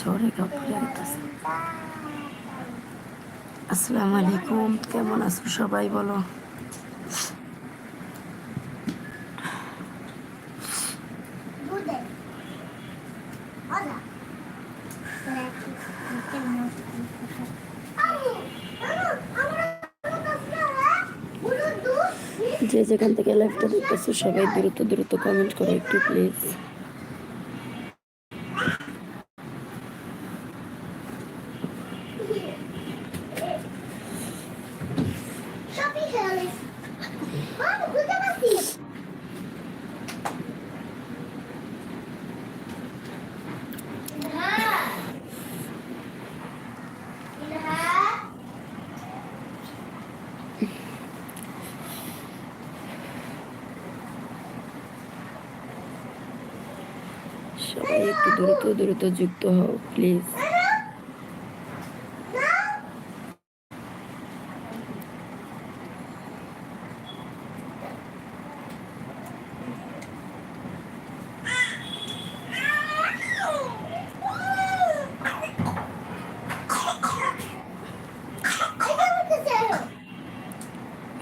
ঝড়ে ফুলে গেছে আসসালামু আলাইকুম, কেমন আছো সবাই বলো? যে যেখান থেকে লাইভটা দেখতেছো, সবাই দ্রুত দ্রুত কমেন্ট করো একটু প্লিজ সবাই একটু দ্রুত দ্রুত যুক্ত হও প্লিজ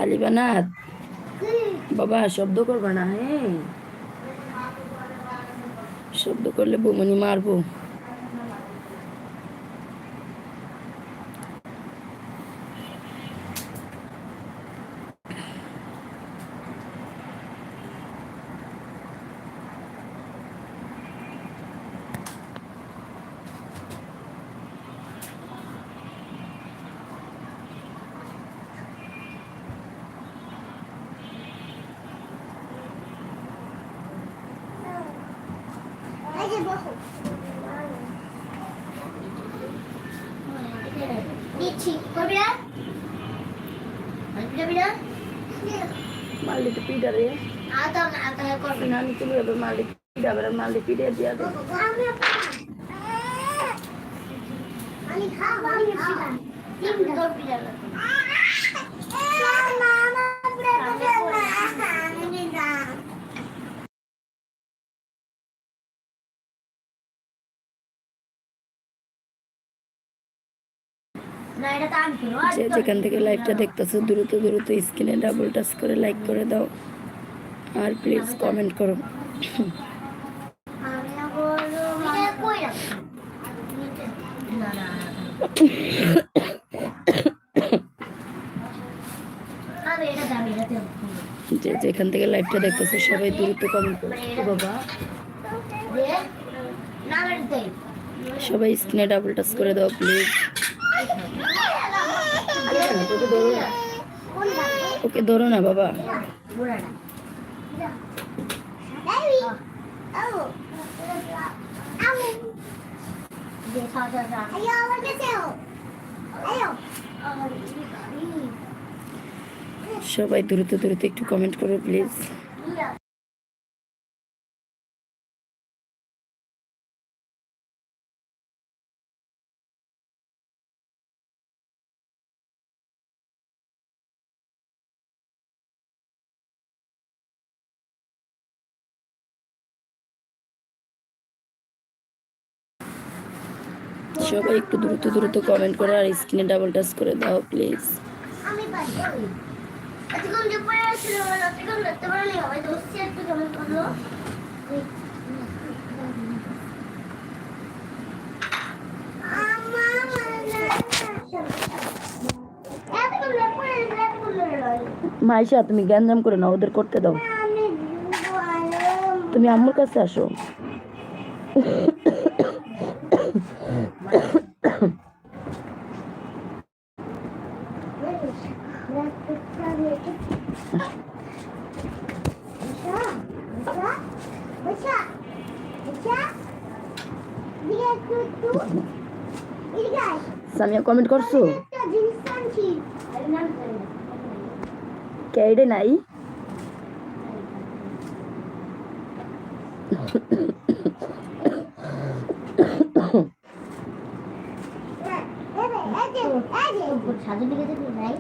আলিবানাথ বাবা শব্দ করবা না হ্যাঁ? শব্দ করলে বৌমনি মারবো। তো পিডারে নানি তুমি এবার পিডাবে পিডে দিয়া দে আমি খাব আমি খাব তিন করবি না মামা আমি না না এটা তো আমি কিনো যে যেখান থেকে লাইভটা দেখতেছো দ্রুত দ্রুত স্ক্রিনে ডাবল টাচ করে লাইক করে দাও। আর প্লিজ কমেন্ট করো। যে যেখান থেকে লাইভটা দেখতেছো সবাই দ্রুত কমেন্ট করো। বাবা। সবাই স্ক্রিনে ডাবল টাচ করে দাও প্লিজ ওকে ধরো না বাবা। সবাই দ্রুত দ্রুত একটু কমেন্ট করো প্লিজ সবাই একটু দ্রুত দ্রুত কমেন্ট করো আর স্ক্রিনে ডাবল টাচ করে দাও প্লিজ করল মাইশা তুমি জ্ঞানজাম করে না ওদের করতে দাও। তুমি আম্মুর কাছে আসো। সামিয়া কমেন্ট করছ? কেডে নাই? সাজু দিকে নাই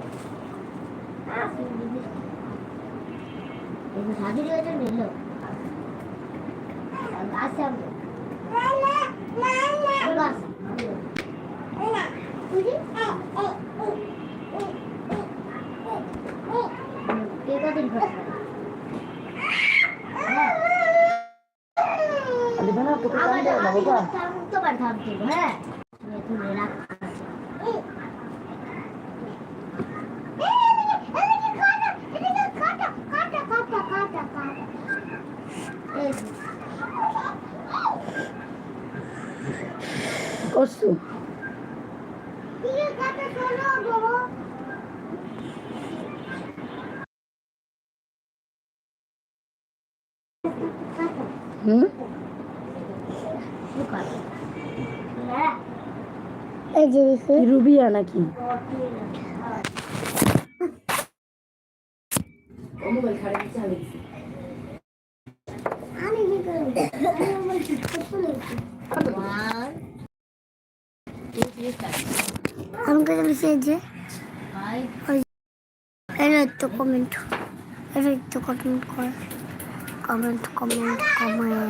তোমার ধান ছিল হ্যাঁ তুলে রাখ করছ? হুম? এই যে রুবিয়া নাকি আমি কি করব আমি আমার চিৎকার শুনে মেসেজ এর তো কমেন্ট এর তো কমেন্ট কর কমেন্ট কমেন্ট কমেন্ট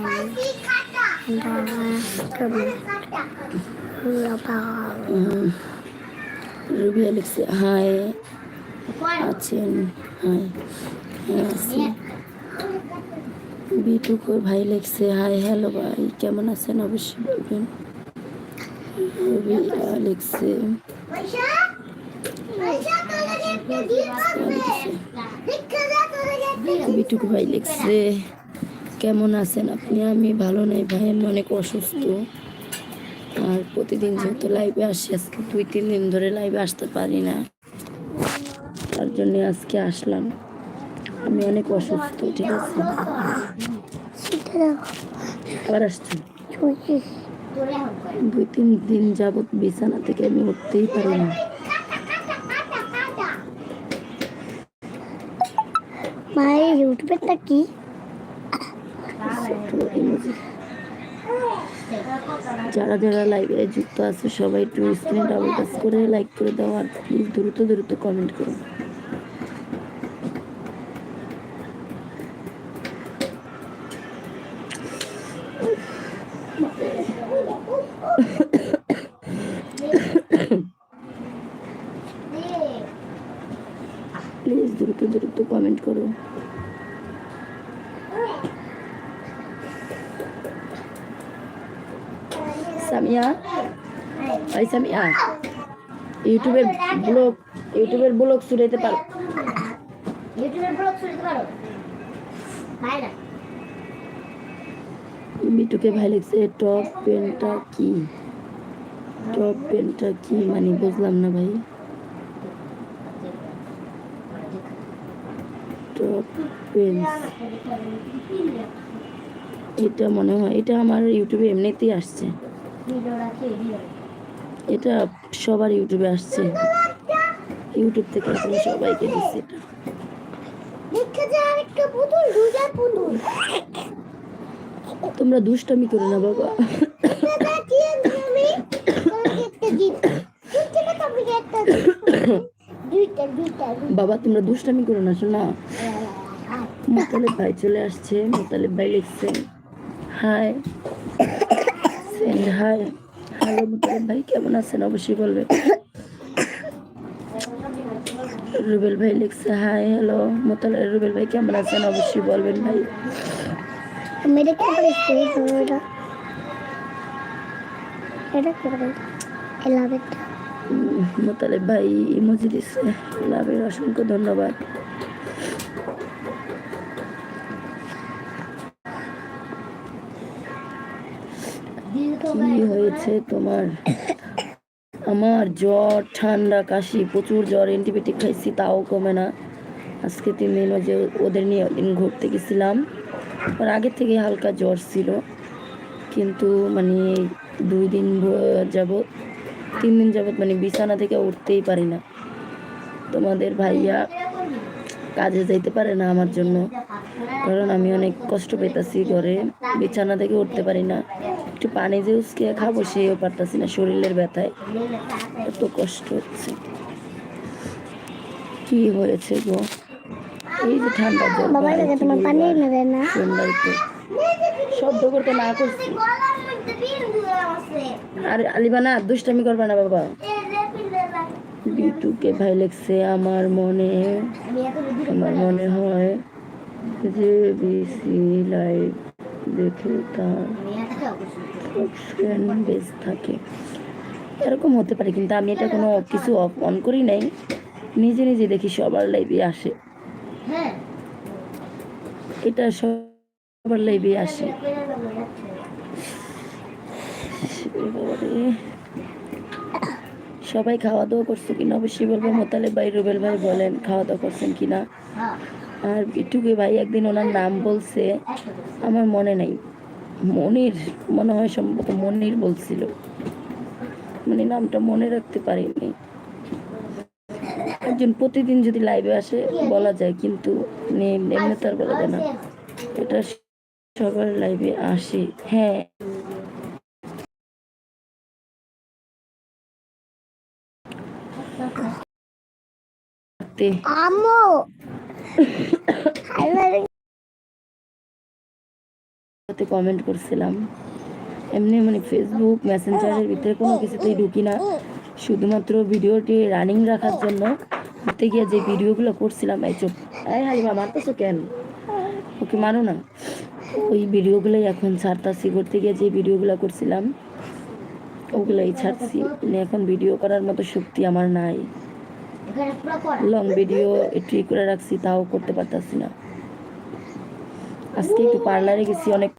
রুবিয়া লিখছে আছেন হাই হ্যাঁ আছি বিটুকু ভাই লিখছে হাই হ্যালো ভাই কেমন আছেন অবশ্যই বলবেন লিখছে বিটুকু ভাই লিখছে কেমন আছেন আপনি? আমি ভালো নাই ভাই আমি অনেক অসুস্থ। আর প্রতিদিন যেহেতু লাইভে আসি আজকে দুই তিন দিন ধরে লাইভে আসতে পারি না। তার জন্য আজকে আসলাম। আমি অনেক অসুস্থ ঠিক আছে? আবার আসছি। দুই তিন দিন যাবত বিছানা থেকে আমি উঠতেই পারি না। মায়ের ইউটিউবেরটা কি? যারা যারা লাইভে যুক্ত আছে সবাই একটু স্ক্রিন ডাবল টাচ করে লাইক করে দাও আর প্লিজ দ্রুত দ্রুত কমেন্ট করো প্লিজ দ্রুত দ্রুত কমেন্ট করো। সামিয়া? এই সামিয়া ইউটিউবের ব্লগ ইউটিউবের ব্লগ শুরুতে পারো। ইউটিউবের ব্লগ শুনতে পারো? ভাই না। বিটুকে ভাই লিখছে টপ পেনটা কি? টপ পেনটা কি? মানে বুঝলাম না ভাই। টপ পেন এটা মনে হয় এটা আমার ইউটিউবে এমনিতেই আসছে। এটা সবার ইউটিউবে আসছে। ইউটিউব থেকে আসলে সবাইকে দিচ্ছে এটা। তোমরা দুষ্টামি করো না বাবা। একটা বাবা, তোমরা দুষ্টামি করো না, শোনা। মোতালেব ভাই চলে আসছে, মোতালেব ভাই লিখছে, hi send hi hello Motaleb ভাই, কেমন আছেন? অবশ্যই বলবে। রুবেল ভাই লিখছে, হাই হ্যালো মোতালেব, রুবেল ভাই, কেমন আছেন? অবশ্যই বলবেন ভাই। এটা করে মোতালেব ভাই ইমোজি দিচ্ছে লাভের অসংখ্য ধন্যবাদ। কি হয়েছে তোমার? আমার জ্বর, ঠান্ডা, কাশি, প্রচুর জ্বর অ্যান্টিবায়োটিক খাইছি, তাও কমে না। আজকে তিন দিন যে ওদের নিয়ে দিন ঘুরতে গেছিলাম। আর আগের থেকে হালকা জ্বর ছিল। কিন্তু মানে দুই দিন যাবত তিন দিন যাবৎ মানে বিছানা থেকে উঠতেই পারি না। তোমাদের ভাইয়া কাজে যাইতে পারে না আমার জন্য। কারণ আমি অনেক কষ্ট পেতেছি ঘরে। বিছানা থেকে উঠতে পারি না। একটু পানি যে উসকে খাব সেও পারতাছি না শরীরের ব্যথায়। এত কষ্ট হচ্ছে। কি হয়েছে গো? এই যে ঠান্ডা জল সন্ধ্যায় শব্দ করতে না করছি। আর আলিবানা দুষ্টামি করবে না বাবা। বিটুকে ভাই লেখছে আমার মনে আমার মনে হয় যে বিসি লাইভ দেখে তার বেস থাকে। এরকম হতে পারে কিন্তু আমি এটা কোনো কিছু অন করি নাই। নিজে নিজে দেখি সবার লাইভে আসে। হ্যাঁ। এটা সবার লাইভে আসে। সবাই খাওয়া দাওয়া করছ কিনা? অবশ্যই বলব মোতালে ভাই, রুবেল ভাই বলেন খাওয়া দাওয়া করছেন কিনা? আর বিটুকে ভাই একদিন ওনার নাম বলছে, আমার মনে নাই। মনির, মনে হয় সম্ভবত মনির বলছিল। মানে নামটা মনে রাখতে পারিনি। একজন প্রতিদিন যদি লাইভে আসে, বলা যায়, কিন্তু এমনি তো আর বলা যায় না। এটা সবার লাইভে আসে। হ্যাঁ। তে আম্মু সাথে কমেন্ট করছিলাম। এমনি মানে ফেসবুক মেসেঞ্জারের ভিতরে কোনো কিছুতেই ঢুকি না। শুধুমাত্র ভিডিওটি রানিং রাখার জন্য। ঘুরতে গিয়ে যে ভিডিওগুলো করছিলাম এই চোখ এই হালিমা মারতেছো কেন? ওকে মানো না। ওই ভিডিওগুলোই এখন ছাড়তাছি। করতে গিয়ে যে ভিডিওগুলো করছিলাম ওগুলোই ছাড়ছি। এখন ভিডিও করার মতো শক্তি আমার নাই। লং ভিডিও একটু করে রাখছি তাও করতে পারতাছি না। আজকে একটু পার্লারে গেছি অনেক